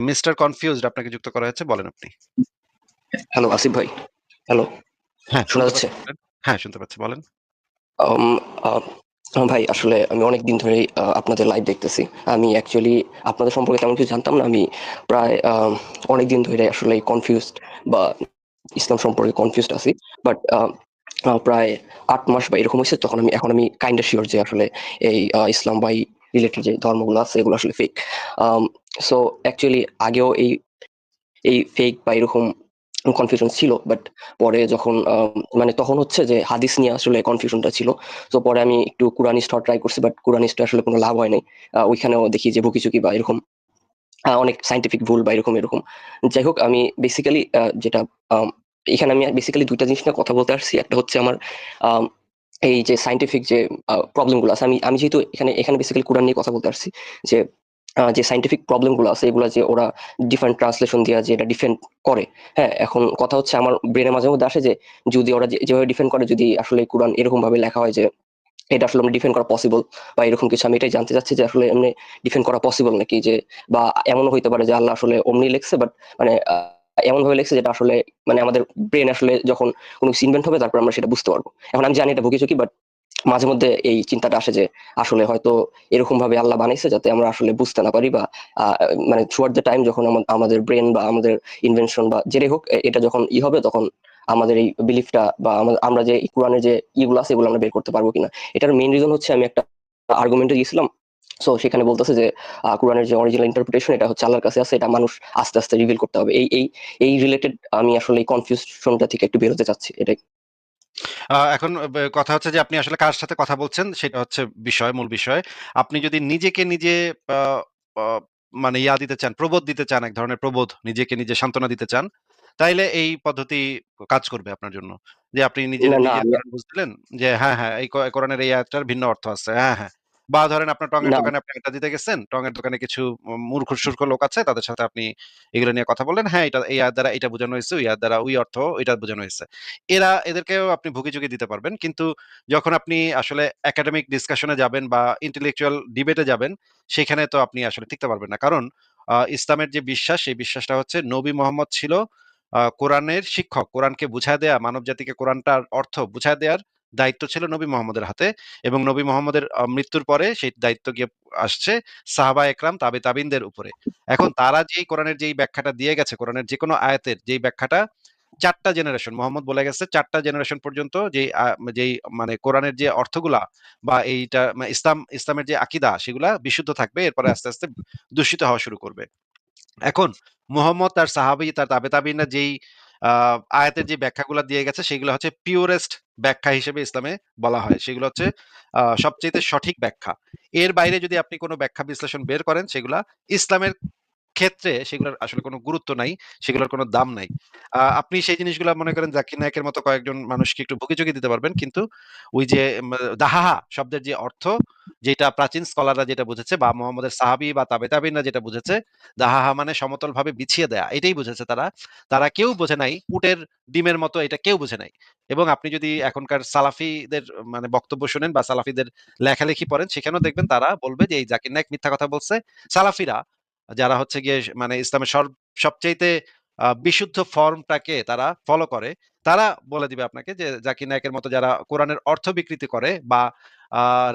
Mister confused আপনাকে যুক্ত করা হয়েছে বলেন আপনি। হ্যালো আসিফ ভাই। হ্যালো। হ্যাঁ, শোনা যাচ্ছে? হ্যাঁ, শুনতে পাচ্ছি বলেন। ভাই আসলে আমি অনেকদিন ধরেই আ আপনাদের লাইভ দেখতেছি। আমি অ্যাকচুয়ালি আপনাদের সম্পর্কে তেমন কিছু জানতাম না। আমি প্রায় আ অনেকদিন ধরে আসলে কনফিউজড বা ইসলাম সম্পর্কে কনফিউজড আছি। বাট প্রায় আট মাস বা এরকম হয়েছে তখন আমি এখন আমি কাইন্ড শিওর যে আসলে এই ইসলাম বা রিলেটেড যে ধর্মগুলো আছে এগুলো আসলে ফেক। সো অ্যাকচুয়ালি আগেও এই এই ফেক বা এরকম কনফিউশন ছিল। বাট পরে যখন আ মানে তখন হচ্ছে যে হাদিস নিয়ে আসলে কনফিউশনটা ছিল। তো পরে আমি একটু কুরানিস্ট ট্রাই করছি। বাট কুরানিস্টে আসলে কোনো লাভ হয়। ওইখানেও দেখি যে ভুকি-চুকি বা এরকম অনেক সায়েন্টিফিক ভুল বা এরকম, এরকম। যাই হোক আমি বেসিক্যালি যেটা এখানে আমি বেসিক্যালি দুইটা জিনিস নিয়ে কথা বলতে আসছি। একটা হচ্ছে আমার আম এই যে সাইন্টিফিক যে, আ প্রবলেমগুলো আছে, আমি আমি যেহেতু এখানে এখানে বেসিক্যালি কুরআন নিয়ে কথা বলতে আসছি। যে যে সাইন্টিফিক প্রবলেমগুলো আছে, এগুলা যে ওরা ডিফারেন্ট ট্রান্সলেশন দিয়ে যে এটা ডিফেন্ড করে। হ্যাঁ? এখন কথা হচ্ছে আমার ব্রেনের মাঝে মধ্যে আসে যে, যদি ওরা যেভাবে ডিফেন্ড করে, যদি আসলে কোরআন এরকম ভাবে লেখা হয় যে, এটা আসলে আমরা ডিফেন্ড করা পসিবল বা এরকম কিছু আমি এটাই জানতে চাচ্ছি যে, আসলে এমনি ডিফেন্ড করা পসিবল নাকি? যে, বা এমনও হইতে পারে যে আল্লাহ আসলে অমনি লিখছে বাট মানে এমনভাবে লিখছে যেটা আসলে মানে আমাদের ব্রেন আসলে যখন কোন ইনভেন্ট হবে, তারপর আমরা সেটা বুঝতে পারব এখন আমি জানি এটা ভুকি-চুকি বাট মাঝে মধ্যে এই চিন্তাটা আসে যে আসলে হয়তো এরকম ভাবে আল্লাহ বানাইছে যাতে আমরা আসলে বুঝতে না পারি বা মানে থ্রুআউট দ্যা টাইম যখন আমাদের ব্রেন বা আমাদের ইনভেনশন বা যেটাই হোক এটা যখন ই হবে, তখন আমাদের এই বিলিফটা বা আমা, আমরা যে কুরআনের যে ইগুলো আছে, এগুলো আমরা বের করতে পারব কিনা। এটার মেইন রিজন হচ্ছে আমি একটা আর্গুমেন্ট এ গেছিলাম। সো সেখানে বলতেছে যে কুরআনের যে অরিজিনাল ইন্টারপ্রিটেশন এটা হচ্ছে আল্লাহর কাছে আছে। এটা মানুষ আস্তে, আস্তে রিভিল করতে হবে। এই এই এই রিলেটেড আমি আসলে এই কনফিউশনটা থেকে একটু বের হতে চাচ্ছি। এটাই। এখন কথা হচ্ছে যে আপনি আসলে কার সাথে কথা বলছেন সেটা হচ্ছে বিষয়, মূল বিষয়। আপনি যদি নিজেকে নিজে মানে ইয়া দিতে চান, প্রবোধ দিতে চান, এক ধরনের প্রবোধ, নিজেকে নিজে সান্ত্বনা দিতে চান, তাইলে এই পদ্ধতি কাজ করবে আপনার জন্য। যে আপনি নিজের না, না নিজের আমি ধরেন বুঝদিলেন যে হ্যাঁ, হ্যাঁ এই কোরআনের এই আয়াতটার ভিন্ন অর্থ আছে। হ্যাঁ, হ্যাঁ। বা ধরেন আপনার টঙের দোকানে আপনি আড্ডা দিতে গেছেন। টঙের দোকানে কিছু মূর্খ-সূর্খ লোক আছে তাদের সাথে আপনি এগুলো নিয়ে কথা বললেন। হ্যাঁ, এটা এই দ্বারা এটা বোঝানো হইছে, ওই আয়াত দ্বারা ওই অর্থ এটা বোঝানো হইছে। এরা এদেরকেও আপনি ভুকি-চুকি দিতে পারবেন। কিন্তু যখন আপনি আসলে একাডেমিক ডিসকাশন যাবেন বা ইন্টেলেকচুয়াল ডিবেট যাবেন, সেখানে তো আপনি আসলে টিকতে পারবেন না। কারণ ইসলামের যে বিশ্বাস, সেই বিশ্বাসটা হচ্ছে নবী মোহাম্মদ ছিল কোরআনের শিক্ষক। কোরআনকে বুঝায় দেয়া, মানব জাতিকে কোরআনটার অর্থ বুঝায় দেয়ার দায়িত্ব ছিল নবী মোহাম্মদের হাতে এবং নবী মোহাম্মদের মৃত্যুর পরে সেই দায়িত্ব গিয়ে আসছে সাহাবা একরাম, তাবে তাবিনদের উপরে। এখন তারা যেই কোরআনের যেই ব্যাখ্যাটা দিয়ে গেছে, কোরআনের যেকোনো আয়াতের যেই ব্যাখ্যাটা ৪ টা জেনারেশন মোহাম্মদ বলে গেছে ৪ টা জেনারেশন পর্যন্ত যেই আ যেই মানে কোরআনের যে অর্থগুলা বা এইটা ইসলাম ইসলামের যে আকীদা সেগুলা বিশুদ্ধ থাকবে। এরপরে আস্তে, আস্তে দূষিত হওয়া শুরু করবে। এখন মোহাম্মদ তার সাহাবী, তার তাবে তাবিনরা যেই আয়াতের যে ব্যাখ্যাগুলো দিয়ে গেছে, সেগুলো হচ্ছে পিওরেস্ট ব্যাখ্যা হিসেবে ইসলামে বলা হয়। সেগুলো হচ্ছে সবচেয়ে সঠিক ব্যাখ্যা। এর বাইরে যদি আপনি কোনো ব্যাখ্যা বিশ্লেষণ বের করেন, সেগুলা ইসলামের ক্ষেত্রে সেগুলোর আসলে কোন গুরুত্ব নাই। সেগুলোর কোন দাম নাই। আপনি সেই জিনিসগুলা মনে করেন জাকির নায়েকের মতো কয়েকজন মানুষকে একটু ভুকি-চুকি দিতে পারবেন। কিন্তু ওই যে দাহাহা শব্দের যে অর্থ যেটা প্রাচীন স্কলাররা যেটা বুঝেছে বা মুহাম্মদের সাহাবী বা তাবে তাবিনরা যেটা বুঝেছে, দাহাহা মানে সমতলভাবে বিছিয়ে দেয়া। এটাই বুঝেছে তারা। তারা কেউ বোঝে নাই উটের ডিমের মতো এটা কেউ বুঝে নাই। এবং আপনি যদি এখনকার সালাফিদের মানে বক্তব্য শোনেন বা সালাফিদের লেখালেখি পড়েন সেখানেও দেখবেন তারা বলবে যে এই জাকির নায়েক মিথ্যা কথা বলছে। সালাফিরা যারা হচ্ছে গিয়ে মানে ইসলামের সর সবচাইতে বিশুদ্ধ ফর্মটাকে তারা ফলো করে, তারা বলে দিবে আপনাকে যে জাকির নায়েকের মতো যারা কোরআনের অর্থ বিকৃতি করে বা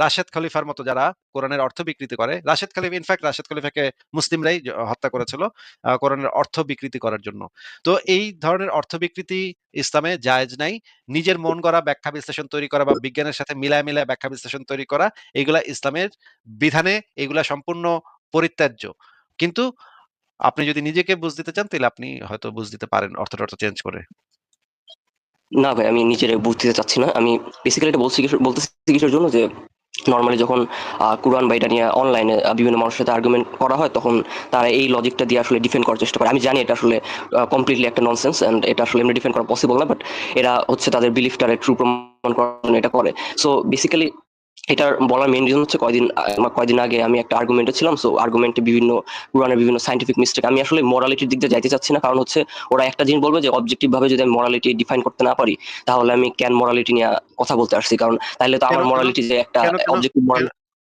রাশেদ খলিফার মতো যারা কোরআনের অর্থ বিকৃতি করে। Rashad Khalifa in fact Rashad খলিফাকে মুসলিমরাই হত্যা করেছিল কোরআনের অর্থ বিকৃতি করার জন্য। তো এই ধরনের অর্থ বিকৃতি ইসলামে জায়েজ নাই। নিজের মন গড়া ব্যাখ্যা বিশ্লেষণ তৈরি করা বা বিজ্ঞানের সাথে মিলায়, মিলায় ব্যাখ্যা বিশ্লেষণ তৈরি করা এগুলা ইসলামের বিধানে এগুলা সম্পূর্ণ পরিত্যাজ্য। কিন্তু আপনি যদি নিজেকে বুঝ দিতে চান, তাহলে আপনি হয়তো বুঝ দিতে পারেন অর্থ-টর্থ চেঞ্জ করে। না ভাই, আমি নিজেরে বুঝ দিতে চাচ্ছি না। আমি বেসিক্যালি এটা বলছি বলতেছি কিসের জন্য যে নর্মালি যখন কুরআন বা এটা নিয়ে অনলাইনে বিভিন্ন মানুষের সাথে আর্গুমেন্ট করা হয়, তখন তারা এই লজিকটা দিয়ে আসলে ডিফেন্ড করার চেষ্টা করে। আমি জানি এটা আসলে কমপ্লিটলি একটা ননসেন্স অ্যান্ড এটা আসলে এমনি ডিফেন্ড করা পসিবল না। বাট এরা হচ্ছে তাদের বিলিফটারে ট্রু প্রমাণ করার জন্য এটা করে। সো বেসিক্যালি এটার বলার মেন রিজন হচ্ছে কয়দিন কয়দিন আগে আমি একটা আর্গুমেন্টে ছিলাম। সো আর্গুমেন্টে বিভিন্ন কোরআনের বিভিন্ন সাইন্টিফিক মিস্টেক আমি আসলে মরালিটির দিক দিয়ে যাইতে চাচ্ছি না। কারণ হচ্ছে ওরা একটা জিনিস বলবে যে অবজেক্টিভ ভাবে যদি আমি মরালিটি ডিফাইন করতে না পারি, তাহলে আমি ক্যান মরালিটি নিয়ে কথা বলতে আসছি। কারণ তাহলে তো আমার মরালিটি যে একটা? অবজেক্টিভ মরাল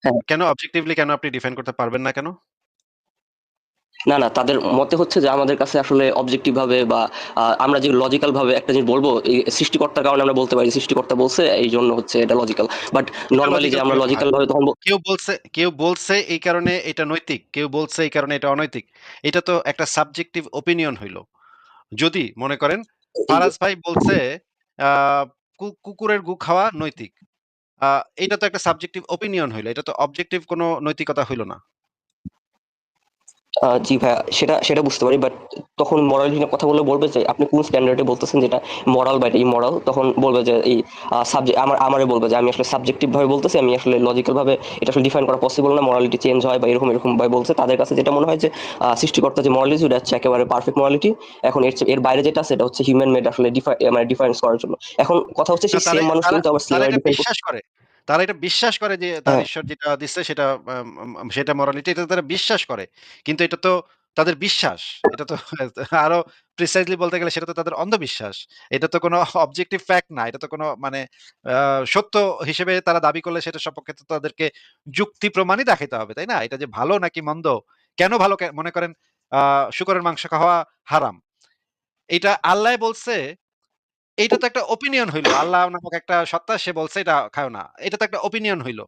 হ্যাঁ। কেন অবজেক্টিভলি কেন আপনি ডিফাইন করতে পারবেন না কেন? না, না তাদের মতে হচ্ছে যে আমাদের কাছে আসলে অবজেক্টিভ ভাবে বা আমরা যে লজিক্যাল ভাবে একটা জিনিস বলব এই সৃষ্টিকর্তার কারণে আমরা বলতে পারি সৃষ্টিকর্তা বলছে এইজন্য হচ্ছে এটা লজিক্যাল। বাট নরমালি যে আমরা লজিক্যাল ভাবে তখন কেউ বলছে কেউ বলছে এই কারণে এটা নৈতিক, কেউ বলছে এই কারণে এটা অনৈতিক। এটা তো একটা সাবজেক্টিভ ওপিনিয়ন হইল। যদি মনে করেন এই ফারাজ ভাই বলছে কুকুরের গু খাওয়া নৈতিক। এটা তো একটা সাবজেক্টিভ ওপিনিয়ন হইল। এটা তো অবজেক্টিভ কোনো নৈতিকতা হইল না। জি ভাইয়া সেটা সেটা বুঝতে পারি। বাট তখন মোরালিটি নিয়ে কথা বললে বলবে যে আপনি কোন স্ট্যান্ডার্ড বলতেছেন যেটা মরাল বা এটা ইমোরাল তখন বলবে যে এই আ সাবজে আমার আমারে বলবে যে আমি আসলে সাবজেক্টিভ ভাবে বলতেছি। আমি আসলে লজিক্যাল ভাবে এটা আসলে ডিফাইন করা পসিবল না। মরালিটি চেঞ্জ হয় বা এরকম, এরকম ভাবে বলছে। তাদের কাছে যেটা মনে হয় যে সৃষ্টিকর্তা যে মরালিটি ওটা হচ্ছে একেবারে পারফেক্ট মোরালিটি। এখন এর এর বাইরে যেটা আছে এটা হচ্ছে হিউম্যান মেড আসলে মানে ডিফারেন্স করার জন্য। এখন কথা হচ্ছে সেই সেম মানুষ কিন্তু আবার বিশ্বাস করে। তারা এটা বিশ্বাস করে যে তার হ্যাঁ। ঈশ্বর যেটা দিচ্ছে সেটা সেটা মোরালিটি এটা তারা বিশ্বাস করে। কিন্তু এটা তো তাদের বিশ্বাস। এটা তো আরও প্রিসাইজলি বলতে গেলে সেটা তো তাদের অন্ধবিশ্বাস। এটা তো কোনো অবজেক্টিভ ফ্যাক্ট না। এটা তো কোনো মানে সত্য হিসেবে তারা দাবি করলে সেটা সপক্ষে তো তাদেরকে যুক্তি প্রমাণই দেখাইতে হবে, তাই না? এটা যে ভালো নাকি মন্দ, কেন ভালো মনে করেন আ শূকরের মাংস খাওয়া হারাম। এটা আল্লাহ বলছে এইটা তো একটা ওপিনিয়ন হইল। আল্লাহ নামক একটা সত্তা সে বলছে এটা খাও না। এটা তো একটা ওপিনিয়ন হইল।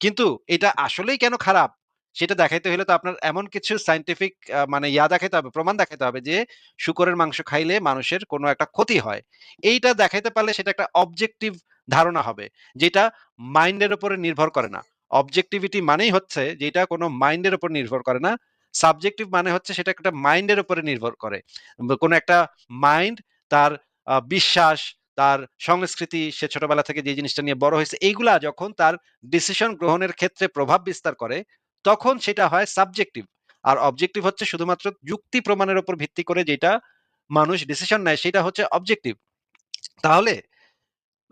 কিন্তু এটা আসলেই কেন খারাপ? সেটা দেখাইতে হইলে তো আপনার এমন কিছু সায়েন্টিফিক মানে ইয়া দেখাইতে হবে, প্রমাণ দেখাইতে হবে যে শূকরের মাংস খাইলে মানুষের কোনো একটা ক্ষতি হয়। এইটা দেখাইতে পারলে সেটা একটা অবজেক্টিভ ধারণা হবে। যেটা মাইন্ডের উপরে নির্ভর করে না। অবজেক্টিভিটি মানেই হচ্ছে যে এটা কোনো মাইন্ডের উপর নির্ভর করে না। সাবজেক্টিভ মানে হচ্ছে সেটা একটা মাইন্ডের উপরে নির্ভর করে। কোনো একটা মাইন্ড তার বিশ্বাস, তার সংস্কৃতি, সে ছোটবেলা থেকে যে জিনিসটা নিয়ে বড় হয়েছে এইগুলা যখন তার ডিসিশন গ্রহণের ক্ষেত্রে প্রভাব বিস্তার করে, তখন সেটা হয় সাবজেক্টিভ। আর অবজেক্টিভ হচ্ছে শুধুমাত্র যুক্তি প্রমাণের উপর ভিত্তি করে যেটা মানুষ ডিসিশন নেয়, সেটা হচ্ছে অবজেক্টিভ। তাহলে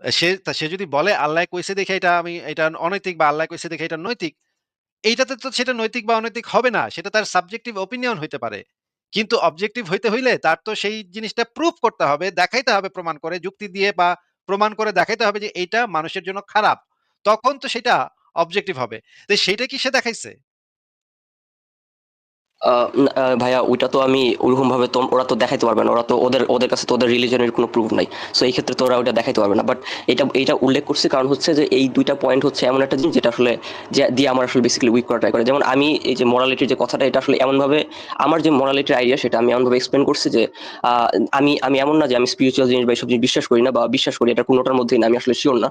সে সে যদি বলে আল্লাহ কইছে দেখে এটা আমি এটা অনৈতিক বা আল্লাহ কইছে দেখে এটা নৈতিক। এইটাতে তো সেটা নৈতিক বা অনৈতিক হবে না। সেটা তার সাবজেক্টিভ ওপিনিয়ন হইতে পারে। কিন্তু অবজেক্টিভ হইতে হইলে তার তো সেই জিনিসটা প্রুফ করতে হবে, দেখাইতে হবে প্রমাণ করে, যুক্তি দিয়ে বা প্রমাণ করে দেখাইতে হবে যে এটা মানুষের জন্য খারাপ। তখন তো সেটা অবজেক্টিভ হবে। তো সেটা কি সে দেখাইছে? ভাইয়া, ওইটা তো আমি ওরকমভাবে তো ওরা তো দেখাইতে পারবে না। ওরা তো ওদের ওদের কাছে তো ওদের রিলিজন এর কোনো প্রুফ নাই। সো এই ক্ষেত্রে তো ওরা ওইটা দেখাইতে পারবে না। বাট এটা, এইটা উল্লেখ করছি কারণ হচ্ছে যে এই ২ টা পয়েন্ট হচ্ছে এমন একটা জিনিস যেটা আসলে যে, দিয়ে আমার আসলে বেসিক্যালি উইক করা ট্রাই করে। যেমন আমি এই যে মোরালিটির যে কথাটা, এটা আসলে এমনভাবে আমার যে মোরালিটির আইডিয়া সেটা আমি এমনভাবে এক্সপ্লেইন করছি যে আমি আমি এমন না যে আমি স্পিরিচুয়াল জিনিস বা এসব জিনিস বিশ্বাস করি না বা বিশ্বাস করি এটা কোনোটার মধ্যেই না। আমি আসলে শিওর না।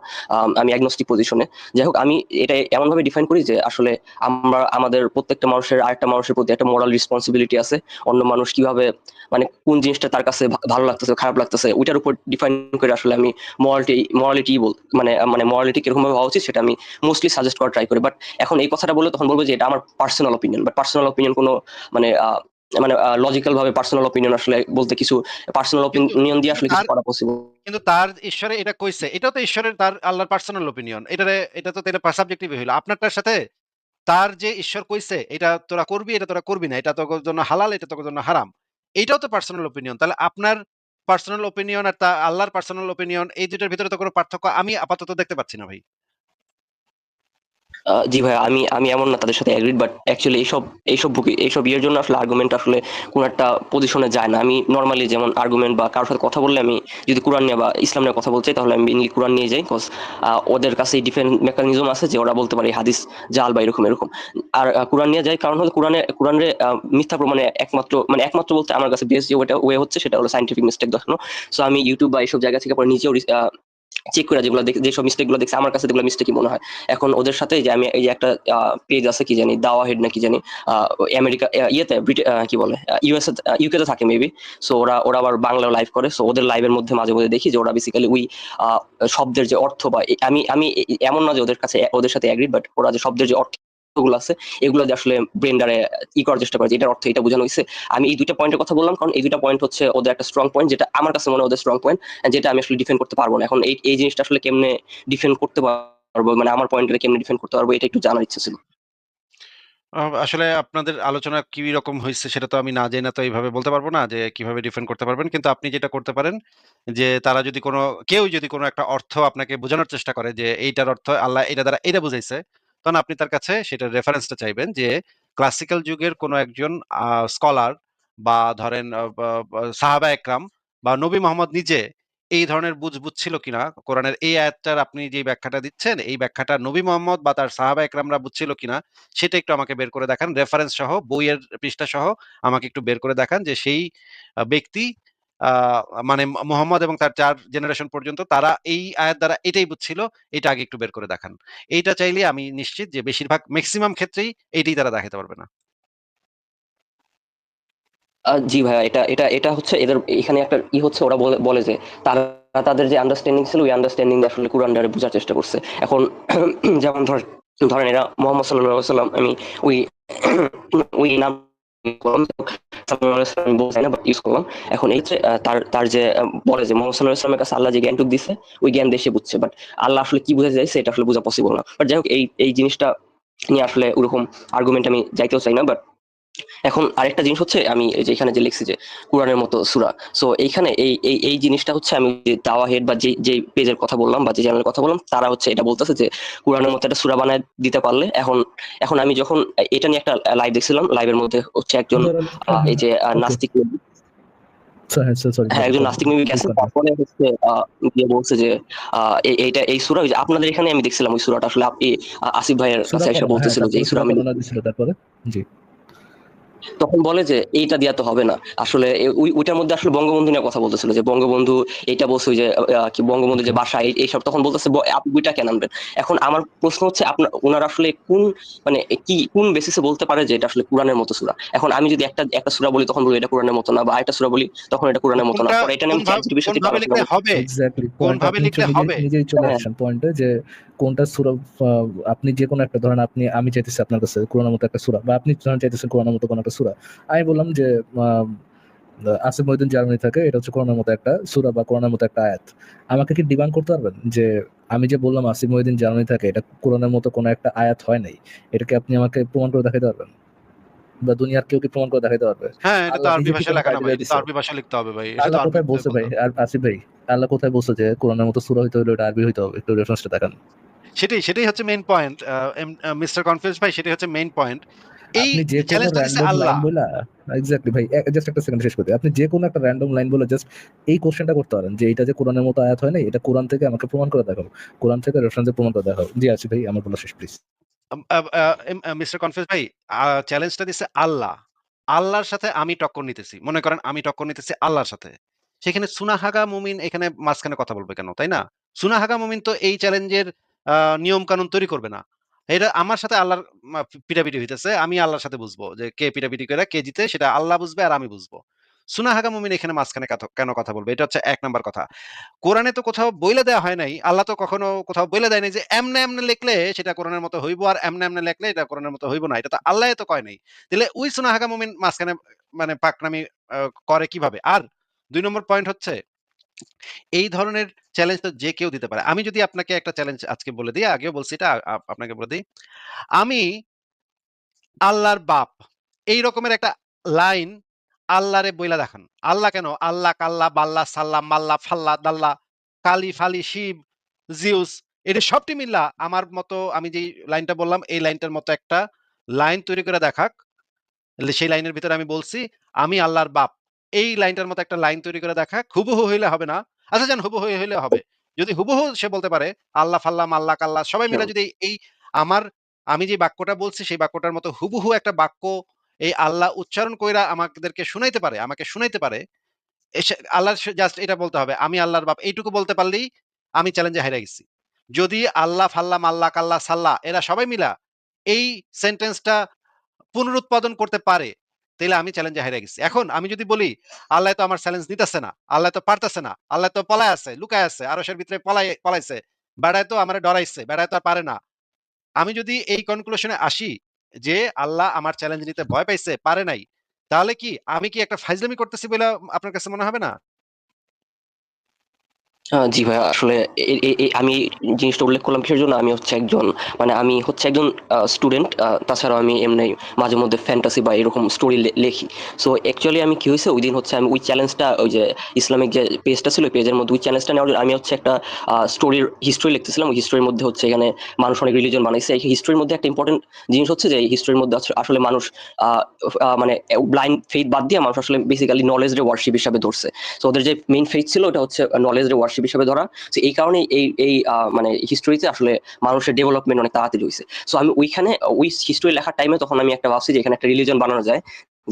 আমি অ্যাগনস্টিক পজিশনে। যাই হোক, আমি এটা এমনভাবে ডিফাইন করি যে আসলে আমরা, আমাদের প্রত্যেকটা মানুষের আরেকটা মানুষের প্রতি একটা মোরাল রেসপনসিবিলিটি আছে। অন্য মানুষ কীভাবে মানে কোন জিনিসটা তার কাছে ভালো লাগতেছে, খারাপ লাগতেছে ওইটার উপর ডিফাইন করে আসলে আমি মোরালিটি মোরালিটি বল মানে মানে মোরালিটি কিরকমভাবে হওয়া উচিত সেটা আমি মোস্টলি সাজেস্ট করার ট্রাই করি। বাট এখন এই কথাটা বললে তখন বলব যে এটা আমার personal opinion. But personal opinion কোনো মানে মানে লজিক্যাল ভাবে পার্সোনাল ওপিনিয়ন আসলে বলতে কিছু পার্সোনাল কিন্তু ওপিনিয়ন দিয়ে আসলে কিছু করা পসিবল কিন্তু তার ঈশ্বরে এটা কইছে। এটাও তো ঈশ্বরের তার আল্লাহর পার্সোনাল ওপিনিয়ন। এটারে এটা তো তাইলে সাবজেক্টিভ হইল। আপনারটার সাথে তার যে ঈশ্বর কইছে এটা তোরা করবি, এটা তোরা করবি না। এটা তোর জন্য হালাল, এটা তোর জন্য হারাম। এটাও তো পার্সোনাল ওপিনিয়ন। তাহলে আপনার পার্সোনাল ওপিনিয়ন আর তা আল্লাহর পার্সোনাল ওপিনিয়ন এই দুটার ভিতরে তো কোনো পার্থক্য আমি আপাতত দেখতে পাচ্ছি না ভাই। জি ভাইয়া আমি আমি এমন না তাদের সাথে এগ্রিড বাট অ্যাকচুয়ালি এইসব এইসব এইসব ইয়ের জন্য আসলে আর্গুমেন্ট আসলে কোন একটা পজিশনে যায় না। আমি নরমালি যেমন আর্গুমেন্ট বা কারোর সাথে কথা বললে আমি যদি কোরআন নিয়ে বা ইসলাম নিয়ে কথা বলতে তাহলে আমি মেইনলি কোরআন নিয়ে যাই। কজ আ ওদের কাছে ডিফেন্স মেকানিজম আছে যে ওরা বলতে পারে হাদিস জাল বা এরকম, এরকম। আর কোরআন নিয়ে যাই কারণ হলো কুরআনে কুরআনের মিথ্যা প্রমাণে একমাত্র মানে একমাত্র বলতে আমার কাছে বেস্ট যে ওয়েটা ওয়ে হচ্ছে সেটা হলো সায়েন্টিফিক মিস্টেক দেখানো। সো আমি ইউটিউব বা এইসব জায়গা থেকে পরে নিজেও চেক করে যেগুলো দেখ যেসব মিস্টেকগুলো দেখছে আমার কাছে যেগুলো মিস্টেকই মনে হয়। এখন ওদের সাথে যে আমি এই যে একটা পেজ আছে কি জানি দাওয়া হেড না কি জানি আমেরিকা ইয়েতে কি বলে ইউএসএ ইউকে তে থাকে মেবি। সো ওরা ওরা আবার বাংলায় লাইভ করে। সো ওদের লাইভের মধ্যে মাঝে, মধ্যে দেখি যে ওরা বেসিক্যালি ওই শব্দের যে অর্থ বা আমি আমি এমন না যে ওদের কাছে ওদের সাথে অ্যাগ্রি বাট ওরা যে শব্দের যে অর্থগুলো আছে এগুলো যে আসলে ব্রেইনটারে ই করার চেষ্টা করে এটার অর্থ এটা বোঝানো হইছে। আমি এই ২ টা পয়েন্টের কথা বললাম কারণ এই ২ টা পয়েন্ট হচ্ছে ওদের একটা স্ট্রং পয়েন্ট যেটা আমার কাছে মনে হয় ওদের স্ট্রং পয়েন্ট যেটা আমি আসলে ডিফেন্ড করতে পারব না। এখন এই এই জিনিসটা আসলে কেমনে ডিফেন্ড করতে পারব মানে আমার পয়েন্টটা কেমনে ডিফেন্ড করতে পারব এটা একটু জানার ইচ্ছা ছিল। আসলে আপনাদের আলোচনা কি রকম হয়েছে সেটা তো আমি না জেনে তো এইভাবে বলতে পারব না যে কীভাবে ডিফেন্ড করতে পারবেন। কিন্তু আপনি যেটা করতে পারেন যে তারা যদি কোনো কেউ যদি কোনো একটা অর্থ আপনাকে বোঝানোর চেষ্টা করে যে এইটার অর্থ আল্লাহ এটা দ্বারা এটা বুঝাইছে, তখন আপনি তার কাছে সেটার রেফারেন্সটা চাইবেন যে ক্লাসিক্যাল যুগের কোনো একজন স্কলার বা ধরেন সাহাবা একরাম বা নবী মোহাম্মদ নিজে এই ধরনের বুঝ বুঝছিল কিনা? কোরআনের এই আয়াতটার আপনি যে ব্যাখ্যাটা দিচ্ছেন, এই ব্যাখ্যাটা নবী মোহাম্মদ বা তার সাহাবা একরামরা বুঝছিল কিনা সেটা একটু আমাকে বের করে দেখান। রেফারেন্স সহ, বইয়ের পৃষ্ঠা সহ আমাকে একটু বের করে দেখান যে সেই ব্যক্তি মানে মোহাম্মদ এবং তার চার জেনারেশন পর্যন্ত তারা এই আয়াত দ্বারা এটাই বুঝছিল, এটা আগে একটু বের করে দেখান। এইটা চাইলে আমি নিশ্চিত যে বেশিরভাগ ম্যাক্সিমাম ক্ষেত্রেই এইটাই তারা দেখাতে পারবে না। জি ভাইয়া, এটা এটা এটা হচ্ছে এদের, এখানে একটা ই হচ্ছে ওরা বলে বলে যে তারা, তাদের যে আন্ডারস্ট্যান্ডিং ছিল, ওই আন্ডারস্ট্যান্ডিং আসলে কোরআন দ্বারা বোঝার চেষ্টা করছে। এখন যেমন ধর, ধরেন এরা মোহাম্মদ সাল্লাহ সাল্লাম আমি ওই ওই নাম এখন এই যে তার তার যে বলে যে আল্লাহ যে দিছে, ওই জ্ঞান দেশে বুঝছে। বাট আল্লাহ আসলে কি আসলে বোঝা পসিবল না। বাট যাই এই এই জিনিসটা নিয়ে আসলে ওরকম আর্গুমেন্ট আমি যাইতেও চাই না বাট এখন আরেকটা জিনিস হচ্ছে আমি যে এখানে যে লিখছি যে কোরআনের মতো সুরা সো এইখানে এই এই এই জিনিসটা হচ্ছে আমি যে দাওয়া হেড বা যে যে পেজের কথা বললাম বা যে চ্যানেলের কথা বললাম তারা হচ্ছে এটা বলতেছে যে কোরআনের মতো একটা সুরা বানায় দিতে পারলে এখন এখন আমি যখন এটা নিয়ে একটা লাইভ দেখছিলাম লাইভের মধ্যে হচ্ছে একজন এই যে নাস্তিক হ্যাঁ একজন নাস্তিক মেবি গেছে তারপরে হচ্ছে গিয়ে বলছে যে আহ, এই- এইটা এই সুরা আপনাদের এখানে আমি দেখছিলাম ওই সুরাটা আসলে আপনি আসিফ ভাইয়ের কাছে এসে বলতেছিল যে এই সুরা আমি তারপরে? জি। তখন বলে যে এইটা দিয়া তো হবে না। আসলে ওইটার মধ্যে আসলে বঙ্গবন্ধু নিয়ে কথা বলতেছিল যে বঙ্গবন্ধু এইটা বলছে যে কি বঙ্গবন্ধু যে বাসা এইসব। তখন বলতেছে আপনি বইটা কেন আনবেন? এখন আমার প্রশ্ন হচ্ছে আপনার ওনারা আসলে কোন মানে কি কোন বেসিসে বলতে পারে যে এটা আসলে কোরআনের মতো সুরা? এখন আমি যদি একটা একটা সুরা বলি তখন বলি এটা কোরআনের মতো না। বা একটা সুরা বলি তখন এটা কোরআনের মতো না। পরে এটা নিয়ে আমি সাথে হবে? এক্স্যাক্টলি কোন ভাবে লিখলে হবে? নিজেই চলে হ্যাঁ। আসেন পয়েন্টে যে কোনটা সুরা আহ, আপনি যে কোনো একটা ধরেন আপনি আমি চাইতেছি আপনার কাছে কোরআনের মতো একটা সুরা বা আপনি ধরেন চাইতেছেন কোরআনের মতো কোনো একটা সুরা। আমি বললাম যে আসিফ মহিউদ্দিন জার্মানি থাকে এটা হচ্ছে করোনার মতো একটা সুরা বা করোনার মতো একটা আয়াত। আমাকে কি ডিমান্ড করতে পারবেন? যে আমি যে বললাম আসিফ মহিউদ্দিন জার্মানি থাকে এটা কোরআনের মতো কোনো একটা আয়াত হয় নাই এটাকে আপনি আমাকে প্রমাণ করে দেখাতে পারবেন? বা দুনিয়ার কেউ কি প্রমাণ করে দেখাতে পারবে? হ্যাঁ এটা তো আরবি ভাষায় লেখা না ভাই এটা। আরবি ভাষায় লিখতে হবে ভাই এটা তো কোথায় বলছে ভাই? আর আসিফ ভাই আল্লাহ কোথায় বলছে যে কোরআনের মতো সুরা হইতে হলে ওটা আরবি হইতে হবে? একটু রেফারেন্সটা দেখান। সেটাই সেটাই হচ্ছে মেইন পয়েন্ট মিস্টার কনফিউজ ভাই সেটাই হচ্ছে মেইন পয়েন্ট এই আপনি যে কোনো চ্যালেঞ্জটা দিচ্ছে আল্লাহ। এক্স্যাক্টলি ভাই জাস্ট একটা সেকেন্ড শেষ করতে। আপনি যে কোনো একটা র্যান্ডম লাইন বলে জাস্ট এই কোশ্চেনটা করতে পারেন যে এটা যে কোরআনের মতো আয়াত হয় না এটা কোরআন থেকে আমাকে প্রমাণ করে দেখাও। কোরআন থেকে রেফারেন্সে প্রমাণ করে দেখাও। জি ভাই আমার বলা শেষ প্লিজ মিস্টার কনফিউজ ভাই চ্যালেঞ্জটা দিচ্ছে আল্লাহ। আল্লাহর সাথে আমি টক্কর নিতেছি। মনে করেন আমি টক্কর নিতেছি আল্লাহর সাথে। সেখানে সুনাহাগা মুমিন এখানে মাঝখানে কথা বলবে কেন তাই না? সুনাহাগা মুমিন তো এই চ্যালেঞ্জের নিয়ম কানুন তৈরি করবে না। এটা আমার সাথে আল্লাহর পিটাপিটি হইতেছে। আমি আল্লাহর সাথে বুঝব যে কে পিটাপিটি করে, কে জিতে, সেটা আল্লাহ বুঝবে আর আমি বুঝব। সুনাহাগা মুমিন এখানে মাঝখানে কেন কথা বলবে? এটা হচ্ছে এক নাম্বার কথা। কোরআনে তো কোথাও বইলে দেওয়া হয় নাই, আল্লাহ তো কখনো কোথাও বইলে দেয় নাই যে এমনে এমনে লিখলে সেটা কোরআনের মতো হইব আর এমনে এমনে লিখলে এটা কোরআনের মতো হইব না। এটা তো আল্লাহ তো কয় নাই। তাহলে ওই সুনা সুনাহাগা মুমিন মাঝখানে মানে পাকনামি করে কীভাবে? আর দুই নম্বর পয়েন্ট হচ্ছে এই ধরনের চ্যালেঞ্জ তো যে কেউ দিতে পারে। আমি যদি আপনাকে একটা চ্যালেঞ্জ আজকে বলে দিই, আগেও বলছি এটা আপনাকে বলে দিই। আমি আল্লাহর বাপ, এই রকমের একটা লাইন আল্লাহরে বইলা দেখান। আল্লাহ কেন? আল্লাহ কাল্লা, বাল্লা, সাল্লা, মাল্লা, ফাল্লা, দাল্লা, কালি, ফালি, শিব, জিউস এটা সবটি মিল্লা আমার মতো আমি যে লাইনটা বললাম, এই লাইনটার মতো একটা লাইন তৈরি করে দেখাক। সেই লাইনের ভিতরে আমি বলছি, আমি আল্লাহর বাপ। এই লাইনটার মতো একটা লাইন তৈরি করে দেখা হুবহু হইলে হবে না। আচ্ছা জান হুবহু হইলে হবে। যদি হুবহু সে বলতে পারে আল্লাহ ফাল্লাহ মাল্লা কাল্লা সবাই মিলে যদি এই আমার আমি যে বাক্যটা বলছি সেই বাক্যটার মতো হুবহু একটা বাক্য এই আল্লাহ উচ্চারণ কইরা আমাদেরকে শুনাইতে পারে আমাকে শুনাইতে পারে আল্লাহ জাস্ট এটা বলতে হবে আমি আল্লাহর বাপ এইটুকু বলতে পারলেই আমি চ্যালেঞ্জে হেরে গেছি। যদি আল্লাহ ফাল্লাহ মাল্লা কাল্লা সাল্লাহ এরা সবাই মিলা এই সেন্টেন্সটা পুনরুৎপাদন করতে পারে তাহলে আমি চ্যালেঞ্জে হারিয়ে গেছি। এখন আমি যদি বলি, আল্লাহ তো আমার চ্যালেঞ্জ নিতেছে না, আল্লাহ তো পারতেছে না, আল্লাহ তো পলায় আছে, লুকায় আছে আরসের ভিতরে পলাই, পলাইছে, বেড়ায় তো আমার ডরাইছে, বেড়ায় তো আর পারে না। আমি যদি এই কনক্লুশনে আসি যে আল্লাহ আমার চ্যালেঞ্জ নিতে ভয় পাইছে, পারে নাই, তাহলে কি আমি কি একটা ফাইজলামি করতেছি বলে আপনার কাছে মনে হবে না? জি ভাইয়া, আসলে আমি জিনিসটা উল্লেখ করলাম কিসের জন্য? আমি হচ্ছে একজন মানে আমি হচ্ছে একজন স্টুডেন্ট তাছাড়াও আমি এমনি মাঝে মধ্যে ফ্যান্টাসি বা এরকম স্টোরি লেখি। সো অ্যাকচুয়ালি আমি কি হয়েছে ওই দিন হচ্ছে আমি ওই চ্যালেঞ্জটা ওই যে ইসলামিক যে পেজটা ছিল পেজের মধ্যে ওই চ্যালেঞ্জটা নেওয়ার আমি হচ্ছে একটা স্টোরির হিস্ট্রি লিখতেছিলাম। ওই হিস্ট্রির মধ্যে হচ্ছে এখানে মানুষ অনেক রিলিজন বানাইছে। এই হিস্ট্রির মধ্যে একটা ইম্পর্টেন্ট জিনিস হচ্ছে যে, এই হিস্ট্রির মধ্যে আস- আসলে মানুষ মানে ব্লাইন্ড ফেইথ বাদ দিয়ে মানুষ আসলে বেসিক্যালি নলেজ রে ওয়ার্শিপ হিসাবে ধরছে। সো ওদের যে মেইন ফেইথ ছিল, ওটা হচ্ছে নলেজ রে ওয়ার্শিপ হিসাবে ধরা। তো এই কারণে এই এই মানে হিস্টোরিতে আসলে মানুষের ডেভেলপমেন্ট অনেক তাড়াতাড়ি হয়েছে সো আমি ওইখানে, ওই হিস্টোরি লেখার টাইমে তখন আমি একটা ভাবছি যে এখানে একটা রিলিজন বানানো যায়,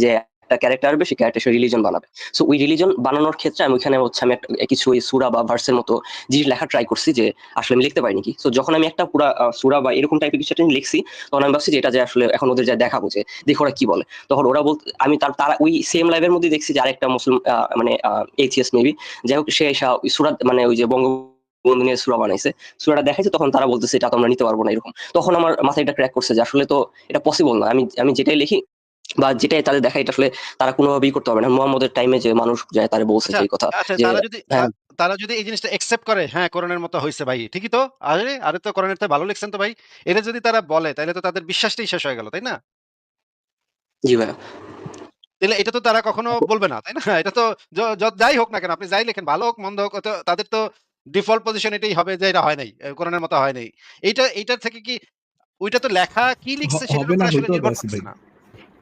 যে একটা ক্যারেক্টার আসবে সেই ক্যারেক্টার সে রিলিজন বানাবে। সো ওই রিলিজন বানানোর ক্ষেত্রে আমি ওইখানে হচ্ছে আমি কিছু ওই সুরা বা ভার্সের মতো জিনিস লেখা ট্রাই করছি যে আসলে আমি লিখতে পারি নাকি সো যখন আমি একটা পুরা সুরা বা এরকম টাইপের কিছু একটা লিখছি, তখন আমি ভাবছি যে এটা যে আসলে এখন ওদের যা দেখাবো যে দেখো ওরা কি বলে। তখন ওরা বলতে আমি তার, তারা ওই সেম লাইভের মধ্যে দেখছি যে আরেকটা মুসলিম মানে এইচএস মেবি যাই হোক, সে সুরাত মানে ওই যে বঙ্গ বন্ধু নিয়ে সুরা বানাইছে। সুরাটা দেখাইছে, তখন তারা বলতেছে, এটা তো আমরা নিতে পারব না, এরকম। তখন আমার মাথায় এটা ক্র্যাক করছে যে আসলে তো এটা পসিবল না। আমি আমি যেটাই লিখি বা যেটাই তাদের দেখাই এটা আসলে তারা কোনোভাবেই করতে পারবে না। মোহাম্মদের টাইমে যে মানুষ যায় তারা বলছে আচ্ছা, যে এই কথা আচ্ছা যে তারা যদি হ্যাঁ। তারা যদি এই জিনিসটা একসেপ্ট করে হ্যাঁ কোরআনের মতো হয়েছে ভাই ঠিকই তো? আরে আরে তো কোরআনের তো ভালো লিখছেন তো ভাই। এটা যদি তারা বলে তাহলে তো তাদের বিশ্বাসটাই শেষ হয়ে গেল তাই না? জি ভাইয়া। তাহলে এটা তো তারা কখনো বলবে না তাই না? এটা তো যাই হোক না কেন আপনি যাই লেখেন ভালো হোক মন্দ হোক তাদের তো ডিফল্ট পজিশন এটাই হবে যে এটা হয় নাই এ, কোরআনের মতো হয় নাই। এইটা এইটার থেকে কি ওইটা তো লেখা কি লিখছে না, আসলে নির্ভর করছে না।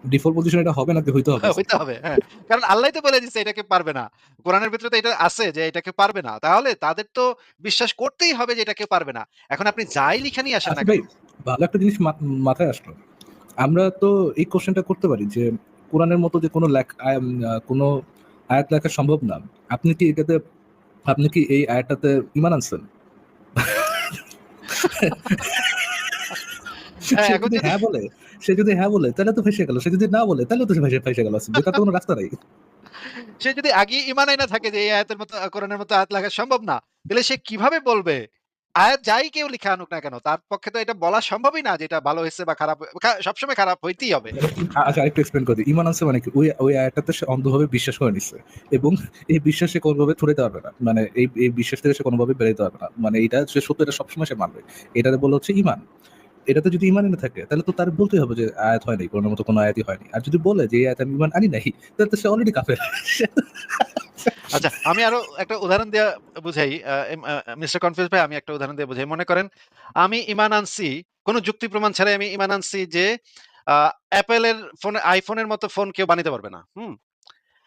ডিফল্ট পজিশন এটা হবে না হইতে হবে? হ্যাঁ, হইতে হবে হ্যাঁ। কারণ আল্লাহ তো বলে দিচ্ছে এটাকে পারবে না। কোরআনের ভিতরে তো এটা আছে যে এটাকে পারবে না। তাহলে তাদের তো বিশ্বাস করতেই হবে যে এটাকে পারবে না। এখন আপনি যাই লিখে নিয়ে আসেন না আচ্ছা ভাই ভালো একটা জিনিস মাথায় আসলো। আমরা তো এই কোশ্চেনটা করতে পারি যে কোরআনের মতো যে কোনো লেখ কোনো আয়াত লেখা সম্ভব না। আপনি কি এটাতে আপনি কি এই আয়াতটাতে ইমান আনছেন? হ্যাঁ, হ্যাঁ বলে সে যদি হ্যাঁ বলে তাহলে তো ফেসে গেল। সে যদি না বলে তাহলে তো সে ফেসে- গেল। বেকার তো কোনো রাস্তা নাই। সে যদি আগে ইমানাই না থাকে যে এই আয়াতের মতো কোরআনের মতো আয়াত লেখা সম্ভব না তাহলে সে কীভাবে বলবে? আয়াত যাই কেউ লিখে আনুক না কেন তার পক্ষে তো এটা বলা সম্ভবই না যে এটা ভালো হয়েছে বা খারাপ সবসময় খারাপ হইতেই হবে। আচ্ছা আরেকটু এক্সপ্লেন করে। ইমান আনছে মানে কি? ওই ওই আয়াতটাতে সে অন্ধভাবে বিশ্বাস করে নিচ্ছে এবং এই বিশ্বাস কোনোভাবে ছড়াতে পারবে না। মানে এই এই বিশ্বাস থেকে সে কোনোভাবে বেরোতে পারবে না। মানে এটা সে সত্য এটা সবসময় সে মানবে। এটাতে বলা হচ্ছে ইমান। এটাতে যদি ইমান না থাকে, তাহলে তো তার বলতেই হবে যে আয়াত হয় নাই, কোনো মতো কোনো আয়াতই হয়নি আর যদি বলে যে আয়াত আমি ইমান আনি নাই, তাহলে তো সে অলরেডি কাফের। আচ্ছা আমি আরও একটা উদাহরণ দিয়ে বুঝাই মিস্টার কনফিউজ ভাই, আমি একটা উদাহরণ দিয়ে বুঝাই। মনে করেন, আমি ইমান আনছি, কোনো যুক্তি প্রমাণ ছাড়াই আমি ইমান আনছি যে অ্যাপেলের ফোন, আইফোনের মতো ফোন কেউ বানাতে পারবে না। হুম?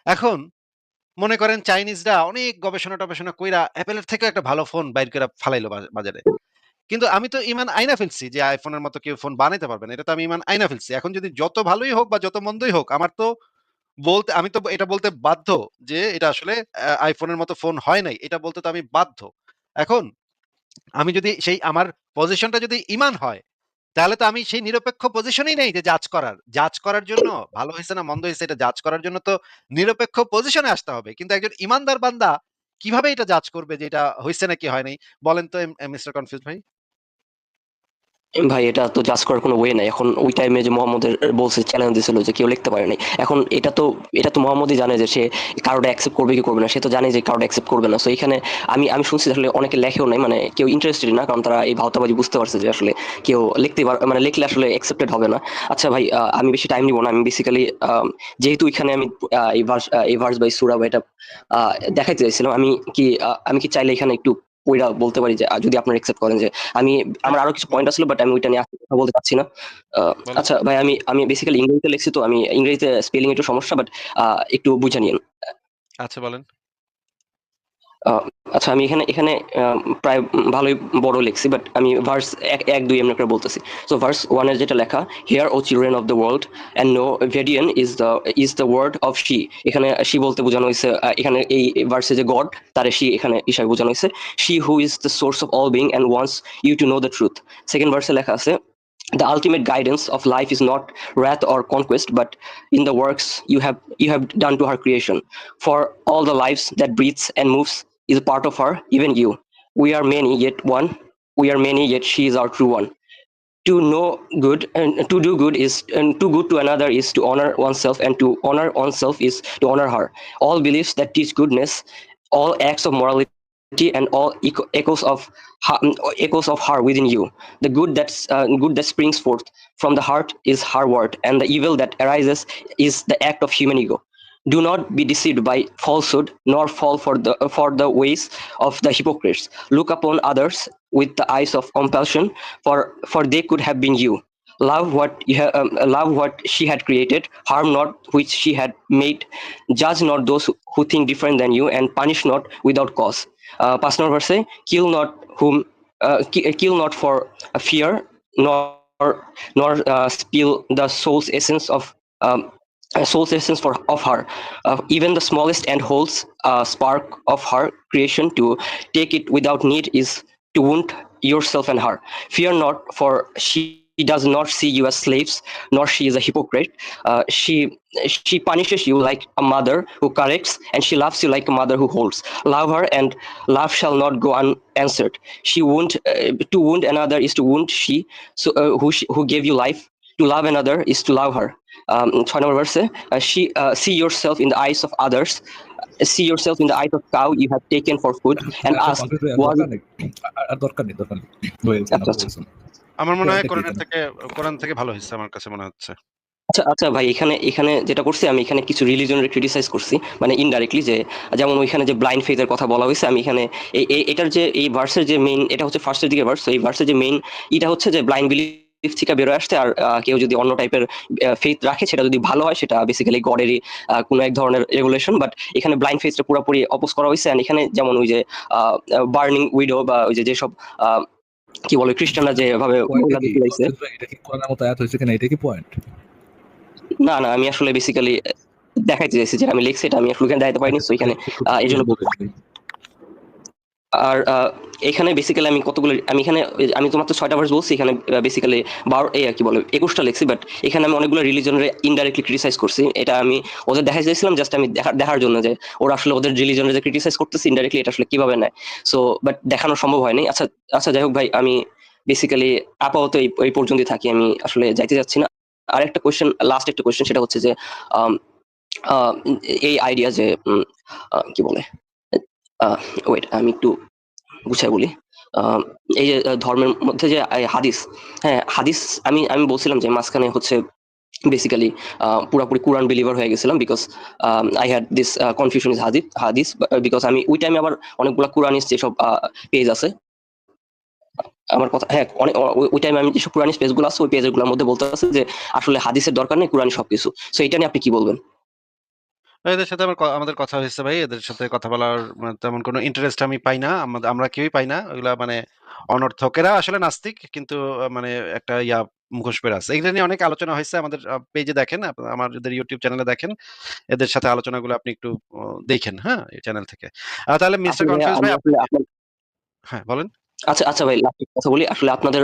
এখন মনে করেন চাইনিজরা অনেক গবেষণা টবেষণা কইরা অ্যাপেলের থেকে একটা ভালো ফোন বাইর করে ফালাইলো বাজারে। কিন্তু আমি তো ইমান আইনা ফেলছি যে আইফোনের মতো কেউ ফোন বানাইতে পারবে না। এটা তো আমি ইমান আইনা ফেলছি। এখন যদি যত ভালোই হোক বা যত মন্দই হোক, আমার তো বলতে, আমি তো এটা বলতে বাধ্য যে এটা আসলে আইফোনের মতো ফোন হয় নাই। এটা বলতে তো আমি বাধ্য। এখন আমি যদি সেই আমার পজিশনটা যদি ইমান হয়, তাহলে তো আমি সেই নিরপেক্ষ পজিশনেই নেই যে জাজ করার। জাজ করার জন্য ভালো হয়েছে না মন্দ হয়েছে এটা জাজ করার জন্য তো নিরপেক্ষ পজিশনে আসতে হবে। কিন্তু একজন ইমানদার বান্দা কীভাবে এটা জাজ করবে যে এটা হয়েছে নাকি হয় নাই? বলেন তো মিস্টার কনফিউজ ভাই। ভাই, এটা তো জাজ করার কোনো ওয়ে নাই। এখন ওই টাইমে যে মোহাম্মদের বলছে চ্যালেঞ্জ দিছিল যে কেউ লিখতে পারে নাই। এখন এটা তো এটা তো মোহাম্মদই জানে যে সে কারোটা অ্যাকসেপ্ট করবে কি করবে না। সে তো জানে যে কারোটা অ্যাকসেপ্ট করবে না। সো এখানে আমি আমি শুনছি আসলে অনেকে লেখেও নাই। মানে কেউ ইন্টারেস্টেড না, কারণ তারা এই ভাওতাবাজি বুঝতে পারছে যে আসলে কেউ লিখতে মানে লিখলে আসলে অ্যাকসেপ্টেড হবে না। আচ্ছা ভাই আমি বেশি টাইম নিব না। আমি বেসিক্যালি যেহেতু এখানে আমি এই ভার্স এই ভার্স বাই সুরা বা এটা দেখাইতে চাইছিলাম, আমি কি আমি কি চাইলে এখানে একটু ওইটা বলতে পারি যে যদি আপনারা একসেপ্ট করেন যে আমি আমার আরও কিছু পয়েন্ট আসলো বাট আমি ওইটা নিয়ে আসতে কথা বলতে পারছি না। আচ্ছা ভাই আমি আমি বেসিক্যালি ইংরেজিতে লিখছি তো আমি ইংরেজিতে স্পেলিং একটু সমস্যা বাট একটু বুঝে নিন আচ্ছা বলেন। আচ্ছা আমি এখানে এখানে প্রায় ভালোই বড় লিখছি বাট আমি ভার্স এক এক, দুই এমনি করে বলতেছি। সো ভার্স ওয়ানের যেটা লেখা hear O children of the world and know Vedian is the is the word of she এখানে শি বলতে বোঝানো হয়েছে এখানে এই ভার্সে যে গড তার শি এখানে হিসাবে বোঝানো হয়েছে। She who is the source of all being and wants you to know the truth second ভার্সে লেখা আছে, the ultimate guidance of life is not wrath or conquest, but in the works you have you have done to her creation. For all the lives that breathes and moves is a part of her even you we are many yet one we are many yet she is our true one to know good and to do good is and to good to another is to honor oneself and to honor oneself is to honor her all beliefs that teach goodness all acts of morality and all echo- echoes of her, echoes of her within you. The good that's uh, good that springs forth from the heart is her word, and the evil that arises is the act of human ego do not be deceived by falsehood nor fall for the for the ways of the hypocrites. Look upon others with the eyes of compassion for for they could have been you. Love what you um, love what she had created harm not which she had made. Judge not those who think different than you and punish not without cause. Uh, past verse kill not whom uh, kill not for fear nor nor uh, spill the soul's essence of um, soul's essence for of her. Uh, even the smallest and holds uh, spark of her creation to take it without need is to wound yourself and her. Fear not, for she does not see you as slaves, nor she is a hypocrite. Uh, she she punishes you like a mother who corrects, and she loves you like a mother who holds. Love her, and love shall not go unanswered. She wound uh, to wound another is to wound she so uh, who she, who gave you life. To love another is to love her. Um, ছয় নম্বর verse, uh, she uh, see yourself in the eyes of others. See yourself in the eyes of cow you have taken for food, and আচ্ছা, ask, concrete দরকার নেই আর- আর দরকার নেই দরকার নেই হয়েছে, আচ্ছা, আচ্ছা। আমার মনে হয় কোরআনটা কি কোরআনের জানেন? থেকে কোরআন থেকে ভালো হয়েছে আমার কাছে মনে হচ্ছে আচ্ছা আচ্ছা ভাই এখানে এখানে যেটা করছি আমি এখানে কিছু রিলিজনের ক্রিটিসাইজ করছি মানে ইনডাইরেক্টলি যে যেমন ওইখানে যে ব্লাইন্ড ফেথের কথা বলা হয়েছে আমি এখানে এটার যে এই ভার্সের যে মেইন এটা হচ্ছে ফার্স্টের দিকে ভার্স এই ভার্সের যে মেইন এটা হচ্ছে যে ব্লাইন্ড বিলিফ থেকে বেরোয় আসতে আর কেউ যদি অন্য টাইপের ফেথ রাখে সেটা যদি ভালো হয় সেটা বেসিক্যালি গডেরই কোনো এক ধরনের রেগুলেশন বাট এখানে ব্লাইন্ড ফেথটা পুরোপুরি অপোজ করা হয়েছে and এখানে যেমন ওই যে বার্নিং উইডো বা ওই যে যেসব কি বলে খ্রিস্টানরা যেভাবে Point টা মহিলাদের কি? তুলাইছে অদ্ভুত ভাই, এটা কি কোরআনের মতো আয়াত হয়েছে কিনা এটা কি পয়েন্ট না না আমি আসলে বেসিক্যালি দেখাইতে চাইছি যে আমি লিখছি এটা আমি আসলে এখানে দেখাতে পারিনি তো এখানে এই জন্য- আর এখানে বেসিক্যালি আমি কতগুলো, আমি এখানে, আমি তোমার তো ছয়টা ভার্স বলছি, এখানে বেসিক্যালি বারো, এই আর কি বলে, একুশটা লিখছি বাট এখানে আমি অনেকগুলো রিলিজনের ইনডাইরেক্টলি ক্রিটিসাইজ করছি। এটা আমি ওদের দেখাই চাইছিলাম জাস্ট আমি দেখার দেখার জন্য যে ওরা আসলে ওদের রিলিজনের যে ক্রিটিসাইজ করতেছে ইনডাইরেক্টলি এটা আসলে কীভাবে নেয়। সো বাট দেখানো সম্ভব হয়নি। আচ্ছা আচ্ছা যাই হোক ভাই, আমি বেসিক্যালি আপাতত এই পর্যন্তই থাকি, আমি আসলে যাইতে যাচ্ছি না। আর একটা কোয়েশ্চেন লাস্ট একটা কোয়েশ্চেন সেটা হচ্ছে যে এই আইডিয়া যে কি বলে? ওয়েট আমি একটু গুছাই বলি। এই যে ধর্মের মধ্যে যে হাদিস হ্যাঁ হাদিস আমি আমি বলছিলাম যে, মাঝখানে হচ্ছে বেসিক্যালি পুরোপুরি কোরআন বিলিভার হয়ে গেছিলাম because I had this confusion is হাদিস হাদিস বিকজ আমি, ওই টাইমে আবার অনেকগুলো কোরআনিস যেসব পেজ আছে। আমার কথা হ্যাঁ অনেক ওই- ওই টাইমে আমি যেসব কোরআনিস পেজগুলো আছে, ওই পেজগুলোর মধ্যে বলতে আছে যে, আসলে হাদিসের দরকার নেই কোরআন সবকিছু। সো এটা নিয়ে আপনি কি বলবেন? এদের সাথে আমার আমাদের কথা হয়েছে ভাই এদের সাথে কথা বলার মানে তেমন কোনো ইন্টারেস্ট আমি পাই না। আমাদের আমরা কেউই পাই না। ওগুলা মানে অনর্থকেরা আসলে নাস্তিক কিন্তু মানে একটা ইয়া মুখোশ পেরে আছে। এগুলো নিয়ে অনেক আলোচনা হয়েছে আমাদের পেজে দেখেন আমাদের ইউটিউব চ্যানেলে দেখেন এদের সাথে আলোচনাগুলো আপনি একটু দেখেন হ্যাঁ এই চ্যানেল থেকে। তাহলে মিস্টার কনফিউজ ভাই হ্যাঁ বলেন। আচ্ছা আচ্ছা ভাই লাস্ট কথা বলি। আসলে আপনাদের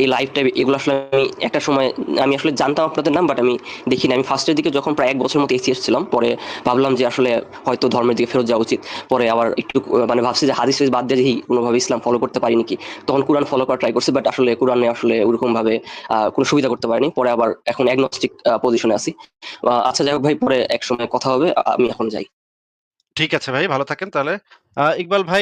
এই লাইভটা এগুলো আসলে আমি একটা সময় আমি আসলে জানতাম আপনাদের নাম বাট আমি দেখিনি আমি ফার্স্টের দিকে যখন প্রায় এক বছর মতো এসি এসেছিলাম পরে ভাবলাম যে আসলে হয়তো ধর্মের দিকে ফেরত যাওয়া উচিত। পরে আবার একটু মানে ভাবছি যে হাদিস বাদ দিয়ে দেখি কোনোভাবে ইসলাম ফলো করতে পারি নাকি। তখন কোরআন ফলো করা ট্রাই করছি বাট আসলে কোরআনে আসলে ওরকম ভাবে আহ, কোনো সুবিধা করতে পারিনি। পরে আবার এখন অ্যাগনস্টিক পজিশনে আছি। আচ্ছা যাই হোক ভাই পরে এক সময় কথা হবে আমি এখন যাই। ঠিক আছে ভাই ভালো থাকেন তাহলে। ইকবাল ভাই